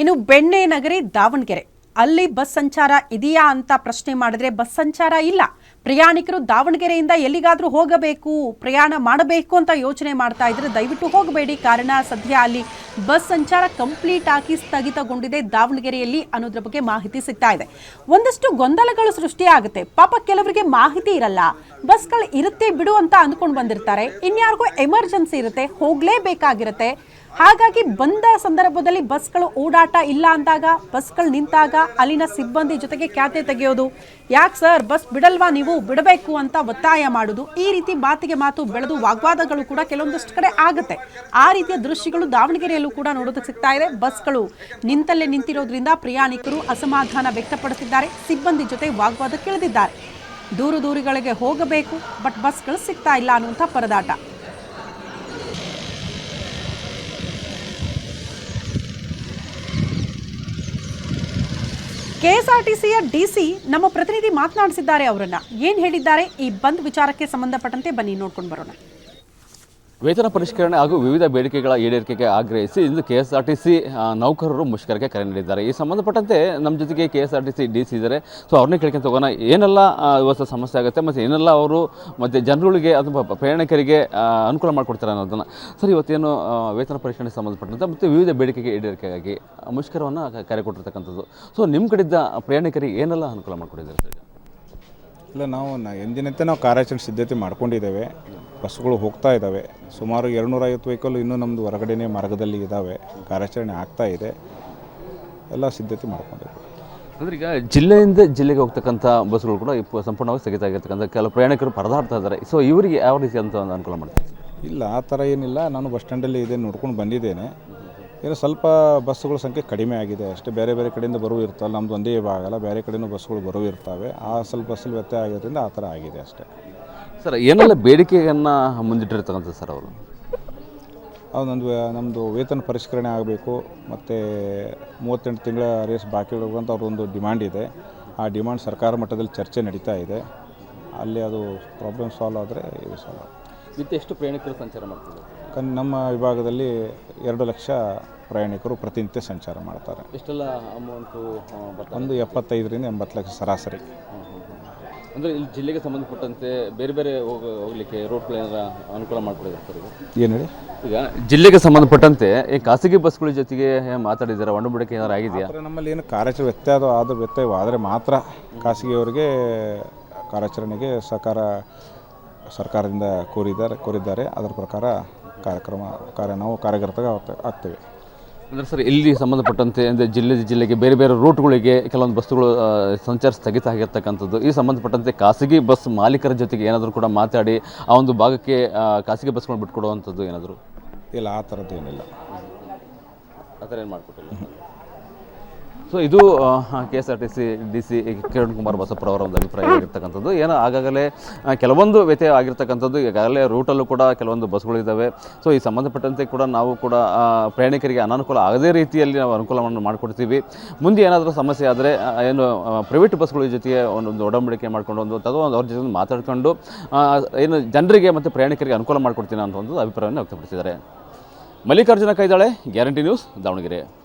ಇನ್ನು ಬೆಣ್ಣೆ ನಗರಿ ದಾವಣಗೆರೆ. ಅಲ್ಲಿ ಬಸ್ ಸಂಚಾರ ಇದೆಯಾ ಅಂತ ಪ್ರಶ್ನೆ ಮಾಡಿದ್ರೆ ಬಸ್ ಸಂಚಾರ ಇಲ್ಲ. ಪ್ರಯಾಣಿಕರು ದಾವಣಗೆರೆಯಿಂದ ಎಲ್ಲಿಗಾದರೂ ಹೋಗಬೇಕು, ಪ್ರಯಾಣ ಮಾಡಬೇಕು ಅಂತ ಯೋಚನೆ ಮಾಡ್ತಾ ಇದ್ರೆ ದಯವಿಟ್ಟು ಹೋಗಬೇಡಿ. ಕಾರಣ ಸದ್ಯ ಅಲ್ಲಿ ಬಸ್ ಸಂಚಾರ ಕಂಪ್ಲೀಟ್ ಆಗಿ ಸ್ಥಗಿತಗೊಂಡಿದೆ ದಾವಣಗೆರೆಯಲ್ಲಿ ಅನ್ನೋದ್ರ ಬಗ್ಗೆ ಮಾಹಿತಿ ಸಿಗ್ತಾ ಇದೆ. ಒಂದಷ್ಟು ಗೊಂದಲಗಳು ಸೃಷ್ಟಿಯಾಗುತ್ತೆ ಪಾಪ ಕೆಲವರಿಗೆ ಮಾಹಿತಿ ಇರಲ್ಲ. ಬಸ್ಗಳು ಇರುತ್ತೆ ಬಿಡು ಅಂತ ಅಂದ್ಕೊಂಡು ಬಂದಿರ್ತಾರೆ. ಇನ್ಯಾರಿಗೂ ಎಮರ್ಜೆನ್ಸಿ ಇರುತ್ತೆ. ಹೋಗ್ಲೇಬೇಕಾಗಿರುತ್ತೆ. ಹಾಗಾಗಿ ಬಂದ ಸಂದರ್ಭದಲ್ಲಿ ಬಸ್ಗಳು ಓಡಾಟ ಇಲ್ಲ ಅಂದಾಗ, ಬಸ್ಗಳು ನಿಂತಾಗ ಅಲ್ಲಿನ ಸಿಬ್ಬಂದಿ ಜೊತೆಗೆ ಖ್ಯಾತೆ ತೆಗೆಯೋದು. ಯಾಕೆ ಸರ್, ಬಸ್ ಬಿಡಲ್ವಾ ನೀವು? ಬಿಡಬೇಕು ಅಂತ ಒತ್ತಾಯ ಮಾಡೋದು. ಈ ರೀತಿ ಮಾತಿಗೆ ಮಾತು ಬೆಳೆದು ವಾಗ್ವಾದಗಳು ಕೂಡ ಕೆಲವೊಂದಷ್ಟು ಕಡೆ ಆಗುತ್ತೆ. ಆ ರೀತಿಯ ದೃಶ್ಯಗಳು ದಾವಣಗೆರೆಯಲ್ಲೂ ಕೂಡ ನೋಡೋದಕ್ಕೆ ಸಿಗ್ತಾ ಇದೆ. ಬಸ್ಗಳು ನಿಂತಲ್ಲೇ ನಿಂತಿರೋದ್ರಿಂದ ಪ್ರಯಾಣಿಕರು ಅಸಮಾಧಾನ ವ್ಯಕ್ತಪಡಿಸಿದ್ದಾರೆ. ಸಿಬ್ಬಂದಿ ಜೊತೆ ವಾಗ್ವಾದಕ್ಕಿಳಿದಿದ್ದಾರೆ ದೂರ ದೂರಿಗಳಿಗೆ ಹೋಗಬೇಕು, ಬಟ್ ಬಸ್ಗಳು ಸಿಗ್ತಾ ಇಲ್ಲ ಅನ್ನುವಂಥ ಪರದಾಟ. ಕೆಎಸ್ಆರ್ಟಿಸಿಯ ಡಿಸಿ ನಮ್ಮ ಪ್ರತಿನಿಧಿ ಮಾತನಾಡಿಸಿದ್ದಾರೆ ಅವರನ್ನ. ಏನ್ ಹೇಳಿದ್ದಾರೆ? ಈ ಬಂದ್ ವಿಚಾರಕ್ಕೆ ಸಂಬಂಧಪಟ್ಟಂತೆ ಬನ್ನಿ, ನೋಡ್ಕೊಂಡು ಬರೋಣ. ವೇತನ ಪರಿಷ್ಕರಣೆ ಹಾಗೂ ವಿವಿಧ ಬೇಡಿಕೆಗಳ ಈಡೇರಿಕೆಗೆ ಆಗ್ರಹಿಸಿ ಇಂದು K S R T C ನೌಕರರು ಮುಷ್ಕರಕ್ಕೆ ಕರೆ ನೀಡಿದ್ದಾರೆ. ಈ ಸಂಬಂಧಪಟ್ಟಂತೆ ನಮ್ಮ ಜೊತೆಗೆ K S R T C D C ಇದ್ದಾರೆ. ಸೊ, ಅವ್ರನ್ನೇ ಕೇಳ್ಕೊಂತ ಹೋಗೋಣ ಏನೆಲ್ಲ ಇವತ್ತು ಸಮಸ್ಯೆ ಆಗುತ್ತೆ ಮತ್ತು ಏನೆಲ್ಲ ಅವರು ಮತ್ತು ಜನರುಗಳಿಗೆ ಅಥವಾ ಪ್ರಯಾಣಿಕರಿಗೆ ಅನುಕೂಲ ಮಾಡಿಕೊಡ್ತಾರೆ ಅನ್ನೋದನ್ನು. ಸರ್, ಇವತ್ತೇನು ವೇತನ ಪರಿಷ್ಕರಣೆಗೆ ಸಂಬಂಧಪಟ್ಟಂತೆ ಮತ್ತು ವಿವಿಧ ಬೇಡಿಕೆಗೆ ಈಡೇರಿಕೆಗಾಗಿ ಮುಷ್ಕರವನ್ನು ಕರೆ ಕೊಟ್ಟಿರ್ತಕ್ಕಂಥದ್ದು. ಸೊ ನಿಮ್ಮ ಕಡೆಯಿಂದ ಪ್ರಯಾಣಿಕರಿಗೆ ಏನೆಲ್ಲ ಅನುಕೂಲ ಮಾಡಿಕೊಟ್ಟಿದ್ದಾರೆ ಸರ್ ಇಲ್ಲ, ನಾವು ಎಂದಿನಂತೆ ನಾವು ಕಾರ್ಯಾಚರಣೆ ಸಿದ್ಧತೆ ಮಾಡ್ಕೊಂಡಿದ್ದೇವೆ. ಬಸ್ಸುಗಳು ಹೋಗ್ತಾ ಇದ್ದಾವೆ. ಸುಮಾರು ಎರಡುನೂರೈವತ್ತು ವೆಹಿಕಲ್ ಇನ್ನೂ ನಮ್ಮದು ಹೊರಗಡೆನೇ ಮಾರ್ಗದಲ್ಲಿ ಇದ್ದಾವೆ. ಕಾರ್ಯಾಚರಣೆ ಆಗ್ತಾ ಇದೆ. ಎಲ್ಲ ಸಿದ್ಧತೆ ಮಾಡ್ಕೊಂಡಿದ್ದೀವಿ. ಅಂದ್ರೆ ಈಗ ಜಿಲ್ಲೆಯಿಂದ ಜಿಲ್ಲೆಗೆ ಹೋಗ್ತಕ್ಕಂಥ ಬಸ್ಗಳು ಕೂಡ ಇಪ್ಪ- ಸಂಪೂರ್ಣವಾಗಿ ಸ್ಥಗಿತ ಆಗಿರ್ತಕ್ಕಂಥ ಕೆಲವು ಪ್ರಯಾಣಿಕರು ಪರದಾಡ್ತಾ ಇದ್ದಾರೆ. ಸೊ ಇವರಿಗೆ ಯಾವ ರೀತಿ ಅಂತ ಒಂದು ಅನುಕೂಲ ಮಾಡ್ತಾರೆ? ಇಲ್ಲ ಆ ಥರ ಏನಿಲ್ಲ. ನಾನು ಬಸ್ ಸ್ಟ್ಯಾಂಡಲ್ಲಿ ಇದೆ ನೋಡ್ಕೊಂಡು ಬಂದಿದ್ದೇನೆ. ಏನೋ ಸ್ವಲ್ಪ ಬಸ್ಸುಗಳ ಸಂಖ್ಯೆ ಕಡಿಮೆ ಆಗಿದೆ. ಅಷ್ಟೇ ಬೇರೆ ಬೇರೆ ಕಡೆಯಿಂದ ಬರುವ ಇರ್ತಲ್ಲ ನಮ್ಮದು ಒಂದೇ ಭಾಗ ಅಲ್ಲ. ಬೇರೆ ಕಡೆಯೂ ಬಸ್ಗಳು ಬರುವ ಇರ್ತವೆ. ಆ ಸ್ವಲ್ಪ ಬಸ್ಸಲ್ಲಿ ವ್ಯತ್ಯಯ ಆಗಿರೋದ್ರಿಂದ ಆ ಥರ ಆಗಿದೆ ಅಷ್ಟೇ. ಸರ್ ಏನೆಲ್ಲ ಬೇಡಿಕೆಯನ್ನು ಮುಂದಿಟ್ಟಿರ್ತಕ್ಕಂಥ ಸರ್ ಅವರು? ಅದು ನಂದು ನಮ್ಮದು ವೇತನ ಪರಿಷ್ಕರಣೆ ಆಗಬೇಕು ಮತ್ತು ಮೂವತ್ತೆಂಟು ತಿಂಗಳ ರೇಸ್ ಬಾಕಿ ಇಡಬೇಕಂತ ಅವ್ರದ್ದೊಂದು ಡಿಮ್ಯಾಂಡ್ ಇದೆ. ಆ ಡಿಮ್ಯಾಂಡ್ ಸರ್ಕಾರ ಮಟ್ಟದಲ್ಲಿ ಚರ್ಚೆ ನಡೀತಾ ಇದೆ. ಅಲ್ಲಿ ಅದು ಪ್ರಾಬ್ಲಮ್ ಸಾಲ್ವ್ ಆದರೆ ಇದು ಸಾಲ್ವ್. ಮತ್ತೆ ಎಷ್ಟು ಪ್ರಯಾಣಿಕರು ಸಂಚಾರ ಮಾಡ್ತಾರೆ ಕನ್ ನಮ್ಮ ವಿಭಾಗದಲ್ಲಿ ಎರಡು ಲಕ್ಷ ಪ್ರಯಾಣಿಕರು ಪ್ರತಿನಿತ್ಯ ಸಂಚಾರ ಮಾಡ್ತಾರೆ. ಎಷ್ಟೆಲ್ಲ ಅಮೌಂಟು ಒಂದು ಎಪ್ಪತ್ತೈದರಿಂದ ಎಂಬತ್ತು ಲಕ್ಷ ಸರಾಸರಿ. ಅಂದರೆ ಇಲ್ಲಿ ಜಿಲ್ಲೆಗೆ ಸಂಬಂಧಪಟ್ಟಂತೆ ಬೇರೆ ಬೇರೆ ಹೋಗ್ಲಿಕ್ಕೆ ರೋಡ್ ರೋಡ್ಗಳೇನಾರ ಅನುಕೂಲ ಮಾಡಿಕೊಡಿದ್ದಾರೆ ಸರ್ ಏನು ಹೇಳಿ? ಈಗ ಜಿಲ್ಲೆಗೆ ಸಂಬಂಧಪಟ್ಟಂತೆ ಈ ಖಾಸಗಿ ಬಸ್ಗಳ ಜೊತೆಗೆ ಮಾತಾಡಿದ್ದಾರೆ? ಒಡಂಬಡಿಕೆ ಏನಾರು ಆಗಿದೆಯಾ? ಆದರೆ ನಮ್ಮಲ್ಲಿ ಏನು ಕಾರ್ಯಾಚರಣೆ ವ್ಯತ್ಯಯ ಆದ ವ್ಯತ್ಯಯವಾದರೆ ಮಾತ್ರ ಖಾಸಗಿಯವರಿಗೆ ಕಾರ್ಯಾಚರಣೆಗೆ ಸಹಕಾರ ಸರ್ಕಾರದಿಂದ ಕೋರಿದ್ದಾರೆ ಕೋರಿದ್ದಾರೆ. ಅದರ ಪ್ರಕಾರ ಕಾರ್ಯಕ್ರಮ ಕಾರ್ಯ ನಾವು ಕಾರ್ಯಗತ ಆಗ್ತೇವೆ. ಅಂದರೆ ಸರ್ ಇಲ್ಲಿ ಸಂಬಂಧಪಟ್ಟಂತೆ ಅಂದರೆ ಜಿಲ್ಲೆ ಜಿಲ್ಲೆಗೆ ಬೇರೆ ಬೇರೆ ರೂಟ್ಗಳಿಗೆ ಕೆಲವೊಂದು ಬಸ್ಸುಗಳು ಸಂಚಾರ ಸ್ಥಗಿತ ಆಗಿರ್ತಕ್ಕಂಥದ್ದು. ಈ ಸಂಬಂಧಪಟ್ಟಂತೆ ಖಾಸಗಿ ಬಸ್ ಮಾಲೀಕರ ಜೊತೆಗೆ ಏನಾದರೂ ಕೂಡ ಮಾತಾಡಿ ಆ ಒಂದು ಭಾಗಕ್ಕೆ ಖಾಸಗಿ ಬಸ್ಗಳು ಬಿಟ್ಕೊಡುವಂಥದ್ದು ಏನಾದರೂ? ಇಲ್ಲ ಆ ಥರದ್ದು ಏನಿಲ್ಲ. ಆ ಥರ ಏನು ಮಾಡಿಕೊಟ್ಟಿಲ್ಲ? ಸೊ ಇದು K S R T C D C Kiran Kumar ಬಸಪ್ಪರ ಅವರ ಒಂದು ಅಭಿಪ್ರಾಯ ಆಗಿರ್ತಕ್ಕಂಥದ್ದು. ಏನೋ ಆಗಾಗಲೇ ಕೆಲವೊಂದು ವ್ಯತ್ಯಯ ಆಗಿರ್ತಕ್ಕಂಥದ್ದು. ಈಗಾಗಲೇ ರೂಟಲ್ಲೂ ಕೂಡ ಕೆಲವೊಂದು ಬಸ್ಗಳಿದ್ದಾವೆ ಸೊ ಈ ಸಂಬಂಧಪಟ್ಟಂತೆ ಕೂಡ ನಾವು ಕೂಡ ಪ್ರಯಾಣಿಕರಿಗೆ ಅನಾನುಕೂಲ ಆಗದೇ ರೀತಿಯಲ್ಲಿ ನಾವು ಅನುಕೂಲವನ್ನು ಮಾಡಿಕೊಡ್ತೀವಿ. ಮುಂದೆ ಏನಾದರೂ ಸಮಸ್ಯೆ ಆದರೆ ಏನು ಪ್ರೈವೇಟ್ ಬಸ್ಗಳ ಜೊತೆಗೆ ಒಂದೊಂದು ಒಡಂಬಡಿಕೆ ಮಾಡ್ಕೊಂಡು ಒಂದು, ಅಥವಾ ಒಂದು ಅವ್ರ ಜೊತೆ ಮಾತಾಡ್ಕೊಂಡು ಏನು ಜನರಿಗೆ ಮತ್ತು ಪ್ರಯಾಣಿಕರಿಗೆ ಅನುಕೂಲ ಮಾಡಿಕೊಡ್ತೀನಿ ಅಂತ ಒಂದು ಅಭಿಪ್ರಾಯವನ್ನು ವ್ಯಕ್ತಪಡಿಸಿದ್ದಾರೆ. Mallikarjuna Kaidale, guarantee news, Davanagere.